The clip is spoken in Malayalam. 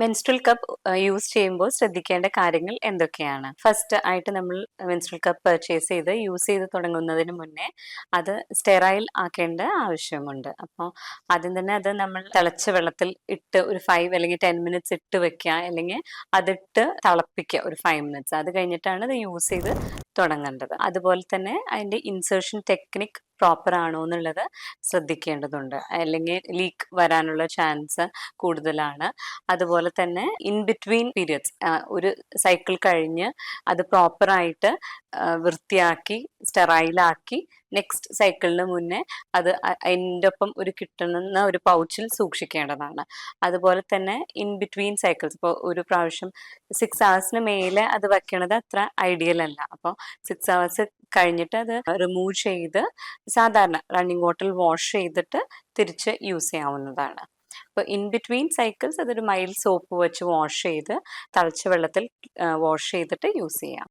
മെൻസ്ട്രൽ കപ്പ് യൂസ് ചെയ്യുമ്പോൾ ശ്രദ്ധിക്കേണ്ട കാര്യങ്ങൾ എന്തൊക്കെയാണ്? ഫസ്റ്റ് ആയിട്ട് നമ്മൾ മെൻസ്ട്രൽ കപ്പ് പർച്ചേസ് ചെയ്ത് യൂസ് ചെയ്ത് തുടങ്ങുന്നതിന് മുന്നേ അത് സ്റ്റെറൈൽ ആക്കേണ്ട ആവശ്യമുണ്ട്. അപ്പോൾ ആദ്യം തന്നെ അത് നമ്മൾ തിളച്ച വെള്ളത്തിൽ ഇട്ട് ഒരു ഫൈവ് അല്ലെങ്കിൽ ടെൻ മിനിറ്റ്സ് ഇട്ട് വെക്കുക. അല്ലെങ്കിൽ അതിട്ട് തിളപ്പിക്കുക ഒരു ഫൈവ് മിനിറ്റ്സ് അത് കഴിഞ്ഞിട്ടാണ് ഇത് യൂസ് ചെയ്ത് തുടങ്ങേണ്ടത്. അതുപോലെ തന്നെ അതിന്റെ ഇൻസേർഷൻ ടെക്നിക് പ്രോപ്പർ ആണോ എന്നുള്ളത് ശ്രദ്ധിക്കേണ്ടതുണ്ട്. അല്ലെങ്കിൽ ലീക്ക് വരാനുള്ള ചാൻസ് കൂടുതലാണ്. അതുപോലെ തന്നെ ഇൻ ബിറ്റ്വീൻ പീരിയഡ്സ് ഒരു സൈക്കിൾ കഴിഞ്ഞ് അത് പ്രോപ്പറായിട്ട് വൃത്തിയാക്കി സ്റ്റെറൈലാക്കി നെക്സ്റ്റ് സൈക്കിളിന് മുന്നേ അത് അതിന്റെ ഒപ്പം ഒരു കിട്ടുന്ന ഒരു പൗച്ചിൽ സൂക്ഷിക്കേണ്ടതാണ്. അതുപോലെ തന്നെ ഇൻ ബിറ്റ്വീൻ സൈക്കിൾസ് ഇപ്പോൾ ഒരു പ്രാവശ്യം സിക്സ് അവേഴ്സിന് മേലെ അത് വെക്കണത് അത്ര ഐഡിയൽ അല്ല. അപ്പോൾ സിക്സ് ഹവേഴ്സ് കഴിഞ്ഞിട്ട് അത് റിമൂവ് ചെയ്ത് സാധാരണ റണ്ണിങ് വാട്ടറിൽ വാഷ് ചെയ്തിട്ട് തിരിച്ച് യൂസ് ചെയ്യാവുന്നതാണ്. അപ്പോൾ ഇൻ ബിറ്റ്വീൻ സൈക്കിൾസ് അതൊരു മൈൽ സോപ്പ് വെച്ച് വാഷ് ചെയ്ത് തളച്ച വെള്ളത്തിൽ വാഷ് ചെയ്തിട്ട് യൂസ് ചെയ്യാം.